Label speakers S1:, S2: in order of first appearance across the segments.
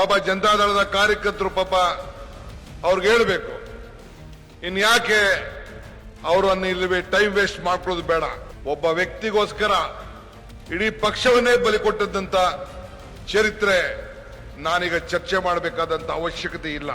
S1: ಪಾಪ ಜನತಾದಳದ ಕಾರ್ಯಕರ್ತರು ಪಾಪ ಅವ್ರಿಗೆ ಹೇಳಬೇಕು. ಇನ್ಯಾಕೆ ಅವರನ್ನು ಇಲ್ಲಿ ಟೈಮ್ ವೇಸ್ಟ್ ಮಾಡ್ಕೊಳ್ಳೋದು ಬೇಡ. ಒಬ್ಬ ವ್ಯಕ್ತಿಗೋಸ್ಕರ ಇಡೀ ಪಕ್ಷವನ್ನೇ ಬಲಿ ಕೊಟ್ಟದ್ದಂತ ಚರಿತ್ರೆ ನಾನೀಗ ಚರ್ಚೆ ಮಾಡಬೇಕಾದಂತ ಅವಶ್ಯಕತೆ ಇಲ್ಲ.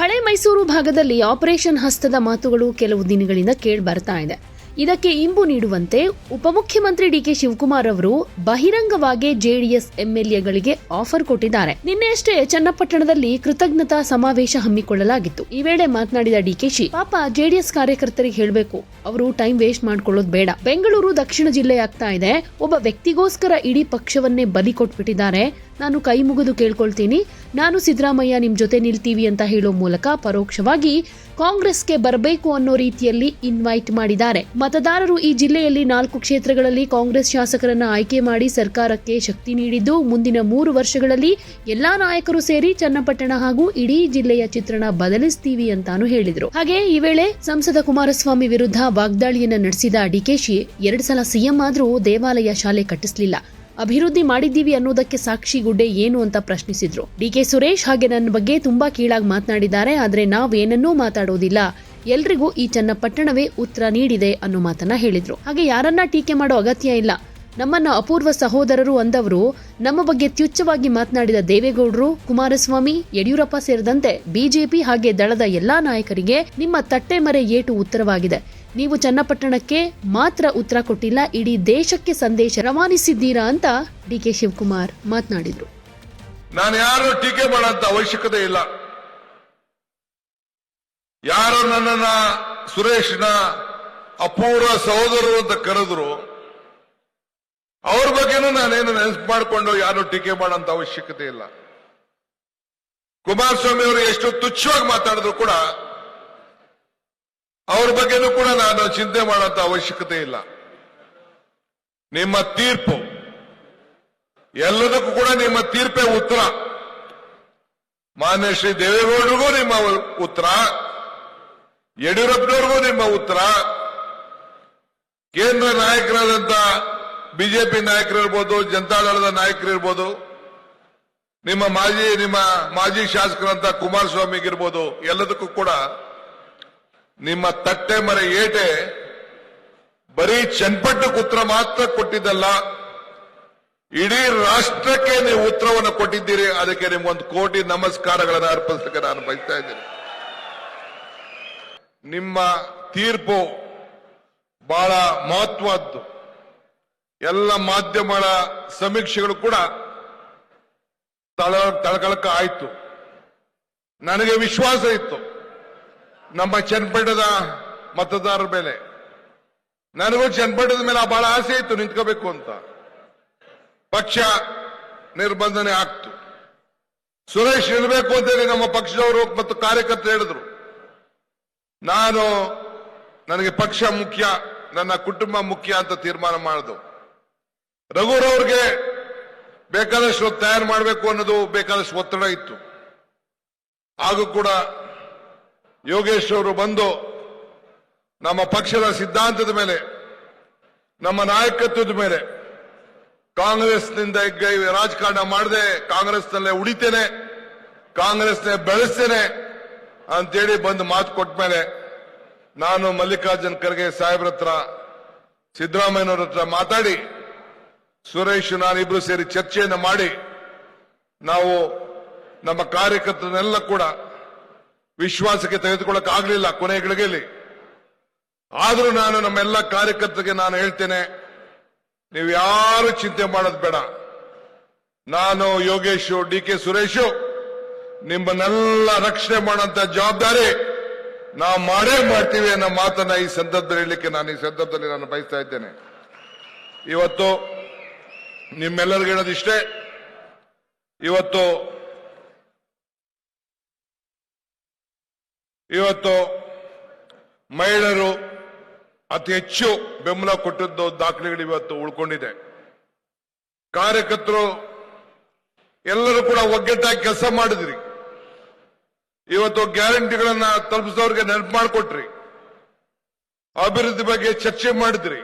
S2: ಹಳೆ ಮೈಸೂರು ಭಾಗದಲ್ಲಿ ಆಪರೇಷನ್ ಹಸ್ತದ ಮಾತುಗಳು ಕೆಲವು ದಿನಗಳಿಂದ ಕೇಳಿ ಬರ್ತಾ ಇದೆ. ಇದಕ್ಕೆ ಇಂಬು ನೀಡುವಂತೆ ಉಪಮುಖ್ಯಮಂತ್ರಿ ಡಿಕೆ ಶಿವಕುಮಾರ್ ಅವರು ಬಹಿರಂಗವಾಗಿ ಜೆಡಿಎಸ್ ಎಂಎಲ್ಎಗಳಿಗೆ ಆಫರ್ ಕೊಟ್ಟಿದ್ದಾರೆ. ನಿನ್ನೆಯಷ್ಟೇ ಚನ್ನಪಟ್ಟಣದಲ್ಲಿ ಕೃತಜ್ಞತಾ ಸಮಾವೇಶ ಹಮ್ಮಿಕೊಳ್ಳಲಾಗಿತ್ತು. ಈ ವೇಳೆ ಮಾತನಾಡಿದ ಡಿಕೆಶಿ ಪಾಪ ಜೆಡಿಎಸ್ ಕಾರ್ಯಕರ್ತರಿಗೆ ಹೇಳಬೇಕು, ಅವರು ಟೈಮ್ ವೇಸ್ಟ್ ಮಾಡ್ಕೊಳ್ಳೋದು ಬೇಡ. ಬೆಂಗಳೂರು ದಕ್ಷಿಣ ಜಿಲ್ಲೆ ಆಗ್ತಾ ಇದೆ. ಒಬ್ಬ ವ್ಯಕ್ತಿಗೋಸ್ಕರ ಇಡೀ ಪಕ್ಷವನ್ನೇ ಬಲಿ ಕೊಟ್ಬಿಟ್ಟಿದ್ದಾರೆ. ನಾನು ಕೈ ಮುಗಿದು ಕೇಳ್ಕೊಳ್ತೀನಿ. ನಾನು ಸಿದ್ದರಾಮಯ್ಯ ನಿಮ್ಮ ಜೊತೆ ನಿಲ್ತೀವಿ ಅಂತ ಹೇಳೋ ಮೂಲಕ ಪರೋಕ್ಷವಾಗಿ ಕಾಂಗ್ರೆಸ್ಗೆ ಬರಬೇಕು ಅನ್ನೋ ರೀತಿಯಲ್ಲಿ ಇನ್ವೈಟ್ ಮಾಡಿದ್ದಾರೆ. ಮತದಾರರು ಈ ಜಿಲ್ಲೆಯಲ್ಲಿ ನಾಲ್ಕು ಕ್ಷೇತ್ರಗಳಲ್ಲಿ ಕಾಂಗ್ರೆಸ್ ಶಾಸಕರನ್ನ ಆಯ್ಕೆ ಮಾಡಿ ಸರ್ಕಾರಕ್ಕೆ ಶಕ್ತಿ ನೀಡಿದ್ದು, ಮುಂದಿನ ಮೂರು ವರ್ಷಗಳಲ್ಲಿ ಎಲ್ಲಾ ನಾಯಕರು ಸೇರಿ ಚನ್ನಪಟ್ಟಣ ಹಾಗೂ ಇಡೀ ಜಿಲ್ಲೆಯ ಚಿತ್ರಣ ಬದಲಿಸ್ತೀವಿ ಅಂತಾನು ಹೇಳಿದರು. ಹಾಗೆ ಈ ವೇಳೆ ಸಂಸದ ಕುಮಾರಸ್ವಾಮಿ ವಿರುದ್ಧ ವಾಗ್ದಾಳಿಯನ್ನ ನಡೆಸಿದ ಡಿಕೆಶಿ ಎರಡು ಸಲ ಸಿಎಂ ಆದರೂ ದೇವಾಲಯ ಶಾಲೆ ಕಟ್ಟಿಸ್ಲಿಲ್ಲ. ಅಭಿವೃದ್ಧಿ ಮಾಡಿದ್ದೀವಿ ಅನ್ನೋದಕ್ಕೆ ಸಾಕ್ಷಿ ಗುಡ್ಡೆ ಏನು ಅಂತ ಪ್ರಶ್ನಿಸಿದ್ರು. ಡಿಕೆ ಸುರೇಶ್ ಹಾಗೆ ನನ್ನ ಬಗ್ಗೆ ತುಂಬಾ ಕೀಳಾಗಿ ಮಾತನಾಡಿದ್ದಾರೆ, ಆದ್ರೆ ನಾವೇನನ್ನೂ ಮಾತಾಡೋದಿಲ್ಲ. ಎಲ್ರಿಗೂ ಈ ಚನ್ನಪಟ್ಟಣವೇ ಉತ್ತರ ನೀಡಿದೆ ಅನ್ನೋ ಮಾತನ್ನ ಹೇಳಿದ್ರು. ಹಾಗೆ ಯಾರನ್ನ ಟೀಕೆ ಮಾಡೋ ಅಗತ್ಯ ಇಲ್ಲ. ನಮ್ಮನ್ನ ಅಪೂರ್ವ ಸಹೋದರರು ಅಂದವರು, ನಮ್ಮ ಬಗ್ಗೆ ತ್ಯುಚ್ಛವಾಗಿ ಮಾತನಾಡಿದ ದೇವೇಗೌಡರು, ಕುಮಾರಸ್ವಾಮಿ, ಯಡಿಯೂರಪ್ಪ ಸೇರಿದಂತೆ ಬಿಜೆಪಿ ಹಾಗೆ ದಳದ ಎಲ್ಲಾ ನಾಯಕರಿಗೆ ನಿಮ್ಮ ತಟ್ಟೆ ಮರೆ ಏಟು ಉತ್ತರವಾಗಿದೆ. ನೀವು ಚನ್ನಪಟ್ಟಣಕ್ಕೆ ಮಾತ್ರ ಉತ್ತರ ಕೊಟ್ಟಿಲ್ಲ, ಇಡೀ ದೇಶಕ್ಕೆ ಸಂದೇಶ ರವಾನಿಸಿದ್ದೀರಾ ಅಂತ ಡಿಕೆ ಶಿವಕುಮಾರ್ ಮಾತನಾಡಿದರು.
S1: ನಾನು ಯಾರು ಟೀಕೆ ಮಾಡುವಂತ ಅವಶ್ಯಕತೆ ಇಲ್ಲ. ಯಾರು ನನ್ನನ್ನ ಸುರೇಶ್ನ ಅಪೂರ್ವ ಸಹೋದರರು ಅಂತ ಕರೆದ್ರು ಅವ್ರ ಬಗ್ಗೆನೂ ನಾನೇನು ನೆನಪು ಮಾಡಿಕೊಂಡು ಯಾರು ಟೀಕೆ ಮಾಡೋಂತ ಅವಶ್ಯಕತೆ ಇಲ್ಲ. ಕುಮಾರಸ್ವಾಮಿ ಅವರು ಎಷ್ಟು ತುಚ್ಛವಾಗಿ ಮಾತಾಡಿದ್ರು ಕೂಡ ಅವ್ರ ಬಗ್ಗೆನೂ ಕೂಡ ನಾನು ಚಿಂತೆ ಮಾಡೋಂತ ಅವಶ್ಯಕತೆ ಇಲ್ಲ. ನಿಮ್ಮ ತೀರ್ಪು, ಎಲ್ಲದಕ್ಕೂ ಕೂಡ ನಿಮ್ಮ ತೀರ್ಪೇ ಉತ್ತರ. ಮಾನ್ಯ ಶ್ರೀ ದೇವೇಗೌಡರಿಗೂ ನಿಮ್ಮ ಉತ್ತರ, ಯಡಿಯೂರಪ್ಪನವ್ರಿಗೂ ನಿಮ್ಮ ಉತ್ತರ. ಕೇಂದ್ರ ನಾಯಕರಾದಂತ ಬಿಜೆಪಿ ನಾಯಕರಿರ್ಬೋದು ಜನತಾದಳದ ನಾಯಕರಿರ್ಬೋದು, ನಿಮ್ಮ ಮಾಜಿ ನಿಮ್ಮ ಮಾಜಿ ಶಾಸಕರಂತ ಕುಮಾರಸ್ವಾಮಿಗಿರ್ಬೋದು ಎಲ್ಲದಕ್ಕೂ ಕೂಡ ನಿಮ್ಮ ತಟ್ಟೆ ಮರೆ ಏಟೆ ಬರೀ ಚನ್ಪಟ್ಟು ಉತ್ತರ ಮಾತ್ರ ಕೊಟ್ಟಿದ್ದಲ್ಲ, ಇಡೀ ರಾಷ್ಟ್ರಕ್ಕೆ ನೀವು ಉತ್ತರವನ್ನು ಕೊಟ್ಟಿದ್ದೀರಿ, ಅದಕ್ಕೆ ನಿಮ್ಗೊಂದು ಕೋಟಿ ನಮಸ್ಕಾರಗಳನ್ನು ಅರ್ಪಿಸಲಿಕ್ಕೆ ನಾನು ಬಯಸ್ತಾ ಇದ್ದೀನಿ. ನಿಮ್ಮ ತೀರ್ಪು ಬಹಳ ಮಹತ್ವದ್ದು. ಎಲ್ಲ ಮಾಧ್ಯಮಗಳ ಸಮೀಕ್ಷೆಗಳು ಕೂಡ ತಳ, ತಳಕಳಕ ಆಯಿತು. ನನಗೆ ವಿಶ್ವಾಸ ಇತ್ತು. ನಮ್ಮ ಚನ್ನಪಟ್ಟದ ಮತದಾರರ ಮೇಲೆ. ನನಗೂ ಚನ್ನಪಟ್ಟದ ಮೇಲೆ ಬಹಳ ಆಸೆ ಇತ್ತು, ನಿಂತ್ಕೋಬೇಕು ಅಂತ. ಪಕ್ಷ ನಿರ್ಬಂಧನೆ ಆಗ್ತು. ಸುರೇಶ್ ಇರಬೇಕು ಅಂತೇಳಿ ನಮ್ಮ ಪಕ್ಷದವರು ಮತ್ತು ಕಾರ್ಯಕರ್ತರು ಹೇಳಿದ್ರು. ನಾನು, ನನಗೆ ಪಕ್ಷ ಮುಖ್ಯ, ನನ್ನ ಕುಟುಂಬ ಮುಖ್ಯ ಅಂತ ತೀರ್ಮಾನ ಮಾಡಿದ್ರು ರಘುರವ್ರಿಗೆ ಬೇಕಾದಷ್ಟು ತಯಾರು ಮಾಡಬೇಕು ಅನ್ನೋದು ಬೇಕಾದಷ್ಟು ಒತ್ತಡ ಇತ್ತು. ಹಾಗೂ ಕೂಡ ಯೋಗೇಶ್ ಅವರು ಬಂದು ನಮ್ಮ ಪಕ್ಷದ ಸಿದ್ಧಾಂತದ ಮೇಲೆ, ನಮ್ಮ ನಾಯಕತ್ವದ ಮೇಲೆ, ಕಾಂಗ್ರೆಸ್ನಿಂದ ರಾಜಕಾರಣ ಮಾಡದೆ ಕಾಂಗ್ರೆಸ್ನಲ್ಲೇ ಉಳಿತೇನೆ, ಕಾಂಗ್ರೆಸ್ನೇ ಬೆಳೆಸ್ತೇನೆ ಅಂತೇಳಿ ಬಂದು ಮಾತು ಕೊಟ್ಟ ಮೇಲೆ ನಾನು ಮಲ್ಲಿಕಾರ್ಜುನ್ ಖರ್ಗೆ ಸಾಹೇಬ್ರ ಹತ್ರ, ಸಿದ್ದರಾಮಯ್ಯನವ್ರ ಹತ್ರ ಮಾತಾಡಿ ಸುರೇಶ್, ನಾನಿಬ್ರು ಸೇರಿ ಚರ್ಚೆಯನ್ನು ಮಾಡಿ, ನಾವು ನಮ್ಮ ಕಾರ್ಯಕರ್ತರನ್ನೆಲ್ಲ ಕೂಡ ವಿಶ್ವಾಸಕ್ಕೆ ತೆಗೆದುಕೊಳ್ಳಕ್ ಆಗ್ಲಿಲ್ಲ ಕೊನೆ ಗಳಿಗೆಯಲ್ಲಿ. ಆದ್ರೂ ನಾನು ನಮ್ಮೆಲ್ಲ ಕಾರ್ಯಕರ್ತರಿಗೆ ನಾನು ಹೇಳ್ತೇನೆ, ನೀವು ಯಾರು ಚಿಂತೆ ಮಾಡೋದು ಬೇಡ. ನಾನು ಯೋಗೇಶು ಡಿ ಕೆ ಸುರೇಶು, ನಿಮ್ಮನ್ನೆಲ್ಲ ರಕ್ಷಣೆ ಮಾಡುವಂತ ಜವಾಬ್ದಾರಿ ನಾವು ಮಾಡೇ ಮಾಡ್ತೀವಿ ಅನ್ನೋ ಮಾತನ್ನ ಈ ಸಂದರ್ಭದಲ್ಲಿ ಹೇಳಲಿಕ್ಕೆ ನಾನು ಈ ಸಂದರ್ಭದಲ್ಲಿ ನಾನು ಬಯಸ್ತಾ ಇದ್ದೇನೆ. ಇವತ್ತು ನಿಮ್ಮೆಲ್ಲರಿಗೂ ಹೇಳೋದಿಷ್ಟೇ ಇವತ್ತು ಇವತ್ತು ಮಹಿಳೆಯರು ಅತಿ ಹೆಚ್ಚು ಬೆಂಬಲ ಕೊಟ್ಟದ್ದು ದಾಖಲೆಗಳು ಇವತ್ತು ಉಳ್ಕೊಂಡಿದೆ. ಕಾರ್ಯಕರ್ತರು ಎಲ್ಲರೂ ಕೂಡ ಒಗ್ಗಟ್ಟಾಗಿ ಕೆಲಸ ಮಾಡಿದ್ರಿ. ಇವತ್ತು ಗ್ಯಾರಂಟಿಗಳನ್ನ ತಲುಪಿಸೋರಿಗೆ ನೆನಪು ಮಾಡಿಕೊಟ್ರಿ. ಅಭಿವೃದ್ಧಿ ಬಗ್ಗೆ ಚರ್ಚೆ ಮಾಡಿದ್ರಿ.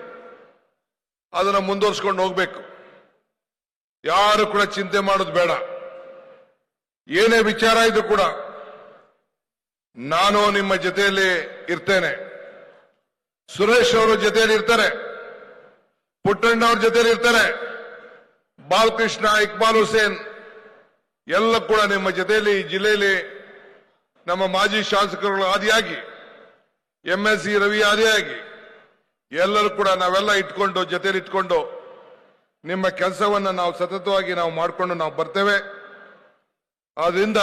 S1: ಅದನ್ನ ಮುಂದುವರ್ಸ್ಕೊಂಡು ಹೋಗ್ಬೇಕು. ಯಾರು ಕೂಡ ಚಿಂತೆ ಮಾಡೋದು ಬೇಡ. ಏನೇ ವಿಚಾರ ಇದ್ರು ಕೂಡ ನಾನು ನಿಮ್ಮ ಜೊತೆಯಲ್ಲಿ ಇರ್ತೇನೆ. ಸುರೇಶ್ ಅವರ ಜೊತೆಯಲ್ಲಿ ಇರ್ತಾರೆ. ಪುಟ್ಟಣ್ಣ ಅವ್ರ ಜೊತೆಯಲ್ಲಿ ಇರ್ತಾರೆ. ಬಾಲಕೃಷ್ಣ, ಇಕ್ಬಾಲ್ ಹುಸೇನ್ ಎಲ್ಲ ಕೂಡ ನಿಮ್ಮ ಜೊತೆಯಲ್ಲಿ ಜಿಲ್ಲೆಯಲ್ಲಿ ನಮ್ಮ ಮಾಜಿ ಶಾಸಕರುಗಳು ಆದಿಯಾಗಿ, ಎಂ ಎಸ್ ಸಿ ರವಿ ಆದಿಯಾಗಿ ಎಲ್ಲರೂ ಕೂಡ ನಾವೆಲ್ಲ ಇಟ್ಕೊಂಡು ಜೊತೆಲಿ ಇಟ್ಕೊಂಡು ನಿಮ್ಮ ಕೆಲಸವನ್ನು ನಾವು ಸತತವಾಗಿ ನಾವು ಮಾಡಿಕೊಂಡು ನಾವು ಬರ್ತೇವೆ. ಆದ್ರಿಂದ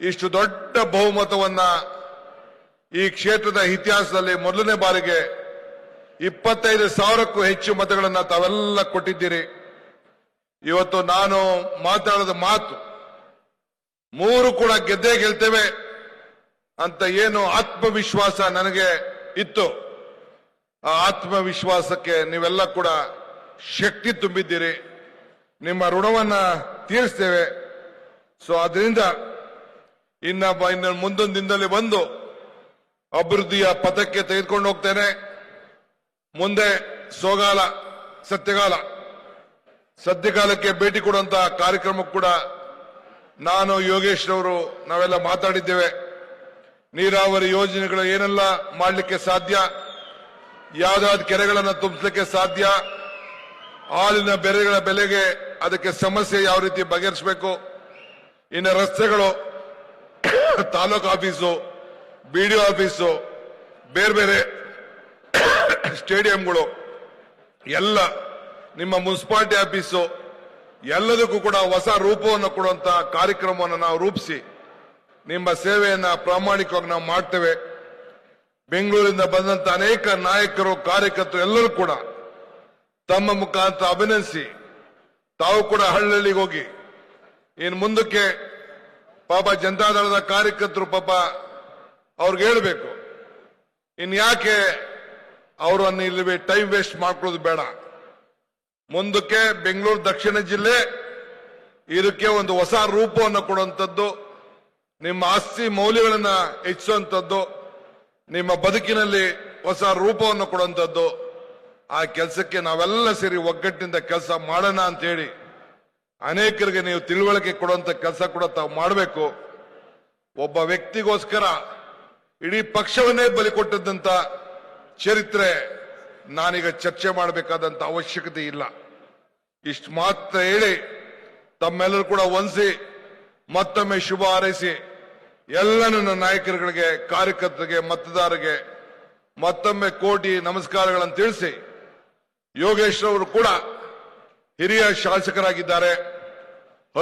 S1: ಇಷ್ಟು ದೊಡ್ಡ ಬಹುಮತವನ್ನ ಈ ಕ್ಷೇತ್ರದ ಇತಿಹಾಸದಲ್ಲಿ ಮೊದಲನೇ ಬಾರಿಗೆ ಇಪ್ಪತ್ತೈದು ಸಾವಿರಕ್ಕೂ ಹೆಚ್ಚು ಮತಗಳನ್ನ ತಾವೆಲ್ಲ ಕೊಟ್ಟಿದ್ದೀರಿ. ಇವತ್ತು ನಾನು ಮಾತಾಡದ ಮಾತು ಮೂರು ಕೂಡ ಗೆದ್ದೇ ಗೆಲ್ತೇವೆ ಅಂತ ಏನು ಆತ್ಮವಿಶ್ವಾಸ ನನಗೆ ಇತ್ತು. ಆ ಆತ್ಮವಿಶ್ವಾಸಕ್ಕೆ ನೀವೆಲ್ಲ ಕೂಡ ಶಕ್ತಿ ತುಂಬಿದ್ದೀರಿ. ನಿಮ್ಮ ಋಣವನ್ನ ತೀರಿಸ್ತೇವೆ. ಸೊ ಅದರಿಂದ ಇನ್ನ ಇನ್ನ ಮುಂದೊಂದು ದಿನದಲ್ಲಿ ಬಂದು ಅಭಿವೃದ್ಧಿಯ ಪಥಕ್ಕೆ ತೆಗೆದುಕೊಂಡು ಹೋಗ್ತೇನೆ. ಮುಂದೆ ಸೋಗಾಲ, ಸತ್ಯಗಾಲ. ಸದ್ಯಕಾಲಕ್ಕೆ ಭೇಟಿ ಕೊಡುವಂತಹ ಕಾರ್ಯಕ್ರಮ ಕೂಡ ನಾನು ಯೋಗೇಶ್ ಅವರು ನಾವೆಲ್ಲ ಮಾತಾಡಿದ್ದೇವೆ. ನೀರಾವರಿ ಯೋಜನೆಗಳು ಏನೆಲ್ಲ ಮಾಡಲಿಕ್ಕೆ ಸಾಧ್ಯ? ಯಾವ್ದಾದ್ ಕೆರೆಗಳನ್ನು ತುಂಬಿಸಲಿಕ್ಕೆ ಸಾಧ್ಯ? ಹಾಲಿನ ಬೆರೆಗಳ ಬೆಲೆಗೆ ಅದಕ್ಕೆ ಸಮಸ್ಯೆ ಯಾವ ರೀತಿ ಬಗೆಹರಿಸಬೇಕು? ಇನ್ನು ರಸ್ತೆಗಳು, taluk office B D office, ಬೇರೆ ಬೇರೆ ಸ್ಟೇಡಿಯಂಗಳು, ಎಲ್ಲ ನಿಮ್ಮ ಮುನ್ಸಿಪಾಲಿಟಿ ಆಫೀಸು, ಎಲ್ಲದಕ್ಕೂ ಕೂಡ ಹೊಸ ರೂಪವನ್ನು ಕೊಡುವಂತ ಕಾರ್ಯಕ್ರಮವನ್ನು ನಾವು ರೂಪಿಸಿ, ನಿಮ್ಮ ಸೇವೆಯನ್ನು ಪ್ರಾಮಾಣಿಕವಾಗಿ ನಾವು ಮಾಡ್ತೇವೆ. ಬೆಂಗಳೂರಿಂದ ಬಂದಂತ ಅನೇಕ ನಾಯಕರು, ಕಾರ್ಯಕರ್ತರು ಎಲ್ಲರೂ ಕೂಡ ತಮ್ಮ ಮುಖಾಂತರ ಅಭಿನಂದಿಸಿ. ತಾವು ಕೂಡ ಹಳ್ಳಿಗೆ ಹೋಗಿ. ಇನ್ನು ಮುಂದಕ್ಕೆ ಪಾಪ ಜನತಾದಳದ ಕಾರ್ಯಕರ್ತರು ಪಾಪ ಅವ್ರಿಗೆ ಹೇಳಬೇಕು. ಇನ್ ಯಾಕೆ ಅವರು ಅನ್ನ ಇಲ್ಲಿ ಟೈಮ್ ವೇಸ್ಟ್ ಮಾಡ್ಕೊಳ್ಳೋದು ಬೇಡ. ಮುಂದಕ್ಕೆ ಬೆಂಗಳೂರು ದಕ್ಷಿಣ ಜಿಲ್ಲೆ ಇದಕ್ಕೆ ಒಂದು ಹೊಸ ರೂಪವನ್ನು ಕೊಡುವಂಥದ್ದು, ನಿಮ್ಮ ಆಸ್ತಿ ಮೌಲ್ಯಗಳನ್ನು ಹೆಚ್ಚಿಸುವಂಥದ್ದು, ನಿಮ್ಮ ಬದುಕಿನಲ್ಲಿ ಹೊಸ ರೂಪವನ್ನು ಕೊಡುವಂಥದ್ದು ಆ ಕೆಲಸಕ್ಕೆ ನಾವೆಲ್ಲ ಸೇರಿ ಒಗ್ಗಟ್ಟಿನಿಂದ ಕೆಲಸ ಮಾಡೋಣ ಅಂತ ಹೇಳಿ ಅನೇಕರಿಗೆ ನೀವು ತಿಳುವಳಿಕೆ ಕೊಡುವಂತ ಕೆಲಸ ಕೂಡ ತಾವು ಮಾಡಬೇಕು. ಒಬ್ಬ ವ್ಯಕ್ತಿಗೋಸ್ಕರ ಇಡೀ ಪಕ್ಷವನ್ನೇ ಬಲಿ ಕೊಟ್ಟದ್ದಂತ ಚರಿತ್ರೆ ನಾನೀಗ ಚರ್ಚೆ ಮಾಡಬೇಕಾದಂತ ಅವಶ್ಯಕತೆ ಇಲ್ಲ. ಇಷ್ಟು ಮಾತ್ರ ಹೇಳಿ ತಮ್ಮೆಲ್ಲರೂ ಕೂಡ ಒಂದಿಸಿ ಮತ್ತೊಮ್ಮೆ ಶುಭ ಹಾರೈಸಿ ಎಲ್ಲ ನನ್ನ ನಾಯಕರುಗಳಿಗೆ, ಕಾರ್ಯಕರ್ತರಿಗೆ, ಮತದಾರರಿಗೆ ಮತ್ತೊಮ್ಮೆ ಕೋಟಿ ನಮಸ್ಕಾರಗಳನ್ನು ತಿಳಿಸಿ ಯೋಗೇಶ್ ಅವರು ಕೂಡ ಹಿರಿಯ ಶಾಸಕರಾಗಿದ್ದಾರೆ,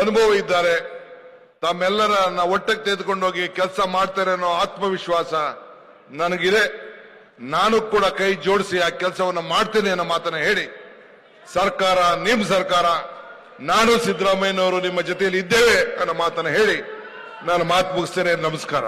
S1: ಅನುಭವ ಇದ್ದಾರೆ. ತಮ್ಮೆಲ್ಲರನ್ನ ಒಟ್ಟಕ್ಕೆ ತೆಗೆದುಕೊಂಡು ಹೋಗಿ ಕೆಲಸ ಮಾಡ್ತಾರೆ ಅನ್ನೋ ಆತ್ಮವಿಶ್ವಾಸ ನನಗಿದೆ. ನಾನು ಕೂಡ ಕೈ ಜೋಡಿಸಿ ಆ ಕೆಲಸವನ್ನು ಮಾಡ್ತೇನೆ ಅನ್ನೋ ಮಾತನ್ನ ಹೇಳಿ, ಸರ್ಕಾರ, ನಿಮ್ ಸರ್ಕಾರ, ನಾನು ಸಿದ್ದರಾಮಯ್ಯನವರು ನಿಮ್ಮ ಜೊತೆಯಲ್ಲಿ ಇದ್ದೇವೆ ಅನ್ನೋ ಮಾತನ್ನ ಹೇಳಿ, ನಾನು ಮಾತು ಮುಗಿಸ್ತೇನೆ. ನಮಸ್ಕಾರ.